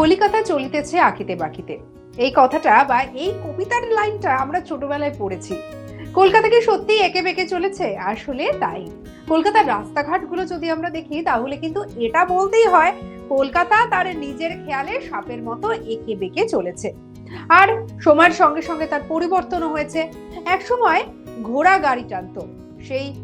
কলিকাতা চলিতেছে আঁকিতে বাকিতে। এই কথাটা বা এই কবিতার লাইনটা আমরা ছোটবেলায় পড়েছি। কলকাতা কি সত্যি একে বেঁকে চলেছে? আসলে তাই। কলকাতার রাস্তাঘাটগুলো যদি আমরা দেখি, তাহলে কিন্তু এটা বলতেই হয়, কলকাতা তার নিজের খেয়ালে সাপের মতো একে বেঁকে চলেছে। আর সময়ের সঙ্গে সঙ্গে তার পরিবর্তনও হয়েছে। এক সময় ঘোড়া গাড়ি টানতো। সেই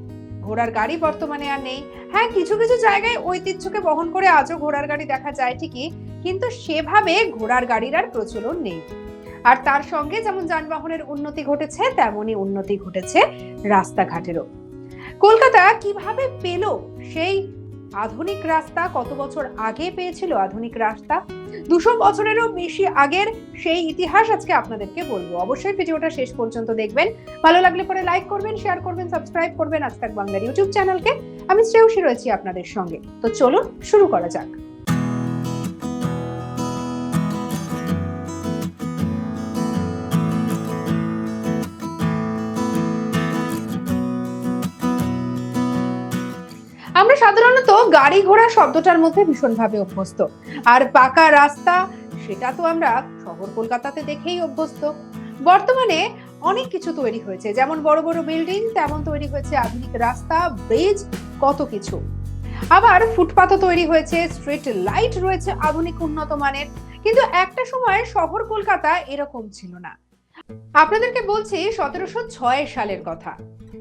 ঘোড়ার গাড়ি বর্তমানে আর নেই। হ্যাঁ কিছু কিছু জায়গায় ঐতিহ্যকে বহন করে আজও ঘোড়ার গাড়ি দেখা যায় ঠিকই। কিন্তু সেভাবে ঘোড়ার গাড়ির আর প্রচলন নেই। আর তার সঙ্গে যেমন যানবাহনের উন্নতি ঘটেছে, তেমনই উন্নতি ঘটেছে রাস্তাঘাটেরও। কলকাতা কীভাবে পেল সেই আধুনিক রাস্তা? কত বছর আগে পেয়েছিল আধুনিক রাস্তা? দুশো বছরেরও বেশি আগের সেই ইতিহাস আজকে আপনাদেরকে বলব। অবশ্যই ভিডিওটা শেষ পর্যন্ত দেখবেন। ভালো লাগলে পরে লাইক করবেন শেয়ার করবেন সাবস্ক্রাইব করবেন আজ তাক বাংলার ইউটিউব চ্যানেলকে আমি শ্রেয়সী রয়েছি আপনাদের সঙ্গে। তো চলুন শুরু করা যাক। সাধারণত গাড়ি ঘোড়া শব্দটার মধ্যে ভীষণভাবে অভ্যস্ত। আর পাকা রাস্তা, সেটা তো আমরা শহর কলকাতাতে দেখেই অভ্যস্ত। বর্তমানে অনেক কিছু তৈরি হয়েছে। যেমন বড় বড় বিল্ডিং, তেমন তৈরি হয়েছে আধুনিক রাস্তা, ব্রিজ, কত কিছু। আবার ফুটপাথও তৈরি হয়েছে, স্ট্রিট লাইট রয়েছে আধুনিক উন্নত মানের। কিন্তু একটা সময় শহর কলকাতা এরকম ছিল না। আপনাদেরকে বলছি সতেরোশো ছয় সালের কথা।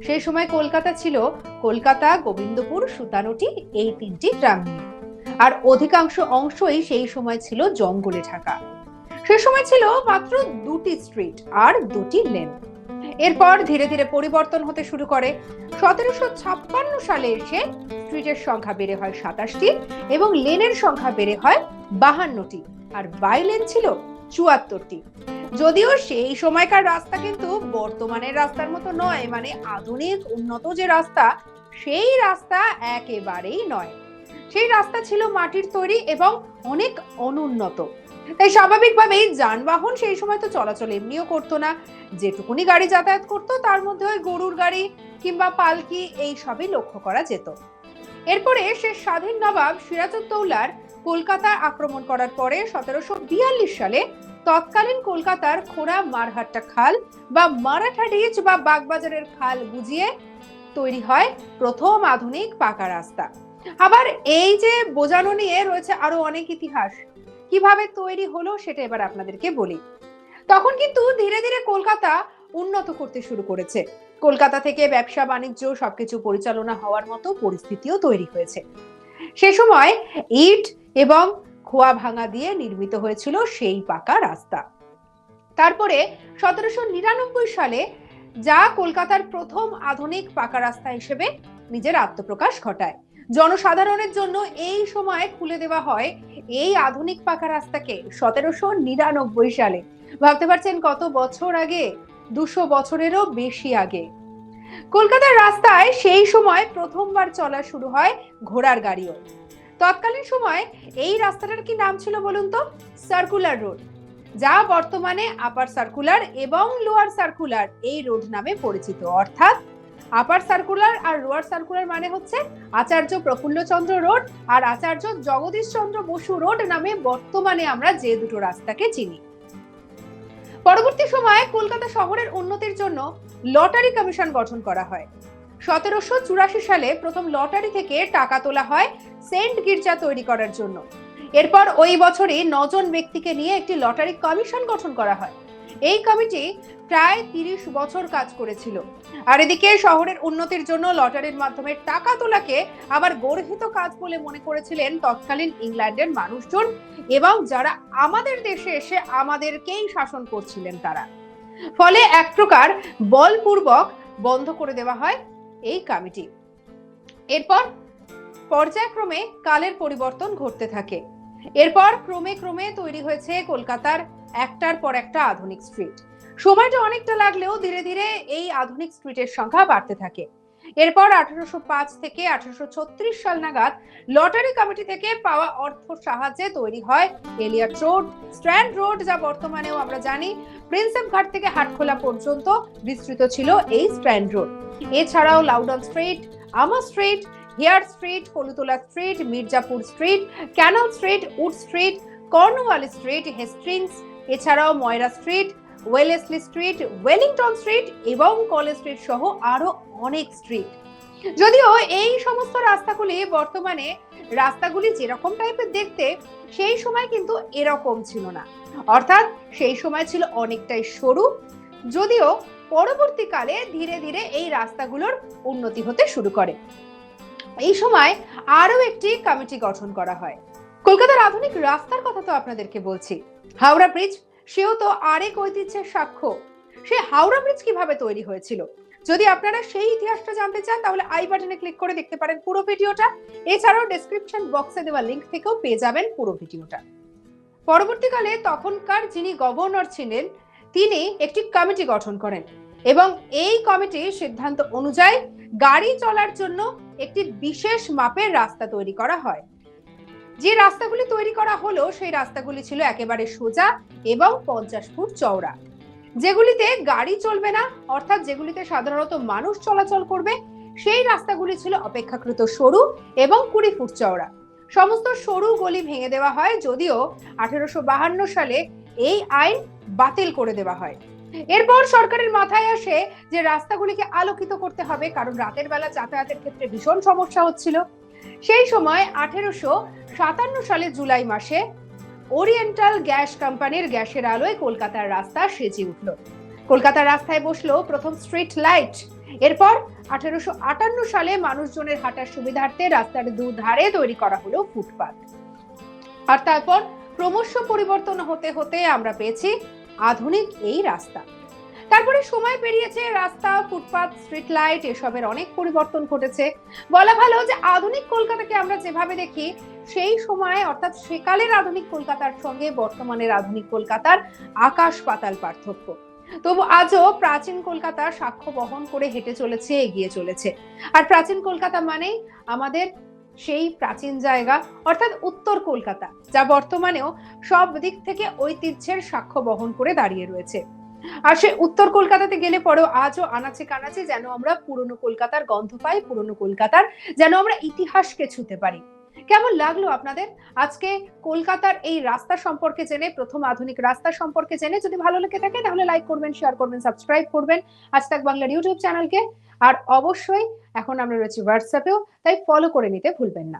সেই সময় কলকাতা ছিল কলকাতা, গোবিন্দপুর, সুতানুটি এই তিনটি গ্রাম নিয়ে। আর অধিকাংশ অংশই সেই সময় ছিল জঙ্গলে ঢাকা। সে সময় ছিল মাত্র দুটি স্ট্রিট আর দুটি লেন। এরপর ধীরে ধীরে পরিবর্তন হতে শুরু করে। সতেরোশো ছাপ্পান্ন সালে এসে স্ট্রিটের সংখ্যা বেড়ে হয় সাতাশটি এবং লেনের সংখ্যা বেড়ে হয় বাহান্নটি। আর বাই লেন ছিল চুয়াত্তরটি। যদিও সেই সময়কার রাস্তা কিন্তু বর্তমানের রাস্তার মতো নয় মানে আধুনিক, উন্নত যে রাস্তা, সেই রাস্তা একেবারেই নয়। সেই রাস্তা ছিল মাটির তৈরি এবং অনেক অনুন্নত। তাই স্বাভাবিকভাবেই যানবাহন সেই সময় তো চলাচল এমনিও করতো না। যেটুকুনি গাড়ি যাতায়াত করতো, তার মধ্যে ওই গরুর গাড়ি কিংবা পালকি, এই সবই লক্ষ্য করা যেত। এরপরে সে স্বাধীন নবাব সিরাজউদ্দৌলার কলকাতা আক্রমণ করার পরে সতেরোশো বিয়াল্লিশ সালে তৎকালীন কলকাতার খোড়া মারহাট্টা খাল বা মারাঠা ডিচ বা বাগবাজারের খাল বুঝিয়ে তৈরি হয় প্রথম আধুনিক পাকা রাস্তা। আবার এই যে বোঝানো নিয়ে রয়েছে আরও অনেক ইতিহাস। কীভাবে তৈরি হলো সেটা এবার আপনাদেরকে বলি। তখন কিন্তু ধীরে ধীরে কলকাতা উন্নত করতে শুরু করেছে। কলকাতা থেকে ব্যবসা, বাণিজ্য সবকিছু পরিচালনা হওয়ার মতো পরিস্থিতিও তৈরি হয়েছে। সে সময় ইট এবং খোয়া ভাঙা দিয়ে নির্মিত হয়েছিল সেই পাকা রাস্তা। তারপরে সতেরোশো নিরানব্বই সালে যা কলকাতার প্রথম আধুনিক পাকা রাস্তা হিসেবে নিজের আত্মপ্রকাশ ঘটায়। জনসাধারণের জন্য এই সময় খুলে দেওয়া হয় এই আধুনিক পাকা রাস্তাকে সতেরোশো নিরানব্বই সালে। ভাবতে পারছেন কত বছর আগে? দুশো বছরেরও বেশি আগে। কলকাতার রাস্তায় সেই সময় প্রথমবার চলা শুরু হয় ঘোড়ার গাড়িও। তৎকালীন সময় এই রাস্তাটার কি নাম ছিল বলুন তো? সার্কুলার রোড যা বর্তমানে আপার সার্কুলার এবং লোয়ার সার্কুলার এই রোড নামে পরিচিত। অর্থাৎ আপার সার্কুলার আর লোয়ার সার্কুলার মানে হচ্ছে আচার্য প্রফুল্লচন্দ্র রোড আর আচার্য জগদীশ চন্দ্র বসু রোড নামে বর্তমানে আমরা যে দুটো রাস্তাকে চিনি। পরবর্তী সময়ে কলকাতা শহরের উন্নতির জন্য লটারি কমিশন গঠন করা হয়। সতেরোশো চুরাশি সালে প্রথম লটারি থেকে টাকা তোলা হয় সেন্ট গির্জা তৈরি করার জন্য। এরপর ওই বছরই নজন ব্যক্তিকে নিয়ে একটি লটারি কমিশন গঠন করা হয়। এই কমিটি প্রায় তিরিশ বছর কাজ করেছিল। আর এদিকে শহরের উন্নতির জন্য লটারির মাধ্যমে টাকা তোলাকে আবার গর্হিত কাজ বলে মনে করেছিলেন তৎকালীন ইংল্যান্ডের মানুষজন এবং যারা আমাদের দেশে এসে আমাদেরকেই শাসন করছিলেন তারা। ফলে এক প্রকার বলপূর্বক বন্ধ করে দেওয়া হয় এই কমিটি। এরপর পর্যায়ক্রমে কালের পরিবর্তন ঘটতে থাকে। এরপর ক্রমে ক্রমে তৈরি হয়েছে কলকাতার একটার পর একটা আধুনিক স্ট্রিট। সময়টা অনেকটা লাগলেও ধীরে ধীরে এই আধুনিক স্ট্রিটের সংখ্যা বাড়তে থাকে। এরপর আঠারোশো পাঁচ থেকে আঠারোশো ছত্রিশ সাল নাগাদ লটারি কমিটি থেকে পাওয়া অর্থ সাহায্যে তৈরি হয় এলিয়াট রোড, স্ট্র্যান্ড রোড, যা বর্তমানেও আমরা জানি প্রিন্সেপ ঘাট থেকে হাটখোলা পর্যন্ত বিস্তৃত ছিল এই স্ট্র্যান্ড রোড। এছাড়াও লাউডন স্ট্রিট, আমা Street Hare Street Kolutola Street, Mirzapur Street, Canal Street, Wood Street, Cornwall Street Hastings এছাড়াও Moira Street, Wellesley Street, Wellington Street এবং কলেজ স্ট্রিট সহ আরও অনেক স্ট্রিট। যদিও এই সমস্ত রাস্তাগুলি বর্তমানে রাস্তাগুলি যেরকম টাইপের দেখতে, সেই সময় কিন্তু এরকম ছিল না। অর্থাৎ সেই সময় ছিল অনেকটাই সরু। যদিও পরবর্তীকালে ধীরে ধীরে এই রাস্তাগুলোর উন্নতি হতে শুরু করে। এই সময় আরও একটি কমিটি গঠন করা হয়। কলকাতার আধুনিক রাস্তার কথা তো আপনাদেরকে বলছি। হাওড়া ব্রিজ, সেও তো আরেক ঐতিহ্যের সাক্ষ্য। সে হাওড়া ব্রিজ কীভাবে তৈরি হয়েছিল? যদি আপনারা সেই ইতিহাসটা জানতে চান, তাহলে আই বাটনে ক্লিক করে দেখতে পারেন পুরো ভিডিওটা। এছাড়াও ডেসক্রিপশন বক্সে দেওয়া লিংক থেকেও পেয়ে যাবেন পুরো ভিডিওটা। পরবর্তীকালে তখনকার যিনি গভর্নর ছিলেন, তিনি একটি কমিটি গঠন করেন এবং এই কমিটির সিদ্ধান্ত অনুযায়ী গাড়ি চলার জন্য একটি বিশেষ মাপের রাস্তা তৈরি করা হয়। যে রাস্তাগুলি তৈরি করা হলো, সেই রাস্তাগুলি ছিল একেবারে সোজা এবং পঞ্চাশ ফুট চওড়া। যেগুলিতে গাড়ি চলবে না, অর্থাৎ যেগুলিতে সাধারণত মানুষ চলাচল করবে, সেই রাস্তাগুলি ছিল অপেক্ষাকৃত সরু এবং কুড়ি ফুট চওড়া। সমস্ত সরু গলি ভেঙে দেওয়া হয়, যদিও আঠেরোশো সালে এই আইন বাতিল করে দেওয়া হয়। এরপর সরকারের মাথায় আসে যে রাস্তাগুলিকে আলোকিত করতে হবে, কারণ রাতের বেলা যাতায়াতের ক্ষেত্রে ভীষণ সমস্যা হচ্ছিল। সেই সময় আঠেরোশো সাতান্ন সালে জুলাই মাসে ওরিয়েন্টাল গ্যাস কোম্পানির গ্যাসের আলোয় কলকাতার রাস্তা সেজে উঠল। কলকাতার রাস্তায় বসল প্রথম স্ট্রিট লাইট। এরপর আঠেরোশো আটান্ন সালে মানুষজনের হাঁটার সুবিধার্থে রাস্তার দুধারে তৈরি করা হলো ফুটপাত। আর তারপর ক্রমশ পরিবর্তন হতে হতে আমরা পেয়েছি আধুনিক এই রাস্তা। তারপরে সময় পেরিয়েছে, রাস্তা, ফুটপাত স্ট্রিট লাইট এসবের অনেক পরিবর্তন ঘটেছে। বলা ভালো যে আধুনিক কলকাতাকে আমরা যেভাবে দেখি, সেই সময় অর্থাৎ সেকালের আধুনিক কলকাতার সঙ্গে বর্তমানের আধুনিক কলকাতার আকাশ পাতাল পার্থক্য। তবু আজও প্রাচীন কলকাতা সাক্ষ্য বহন করে হেঁটে চলেছে, এগিয়ে চলেছে। আর প্রাচীন কলকাতা মানেই আমাদের সেই প্রাচীন জায়গা, অর্থাৎ উত্তর কলকাতা, যা বর্তমানেও সব দিক থেকে ঐতিহ্যের সাক্ষ্য বহন করে দাঁড়িয়ে রয়েছে। আর সে উত্তর কলকাতাতে গেলে পরেও আজও আনাচে কানাচে যেন আমরা পুরনো কলকাতার গন্ধ পাই, পুরনো কলকাতার যেন আমরা ইতিহাসকে ছুতে পারি। কেমন লাগল আপনাদের? আজকে কলকাতার এই রাস্তা সম্পর্কে জেনে, প্রথম আধুনিক রাস্তা সম্পর্কে জেনে যদি ভালো লেগে থাকে, তাহলে লাইক করবেন শেয়ার করবেন সাবস্ক্রাইব করবেন। আজ তাক বাংলার ইউটিউব চ্যানেলকে আর অবশ্যই এখন আমরা রয়েছি হোয়াটসঅ্যাপেও তাই ফলো করে নিতে ভুলবেন না।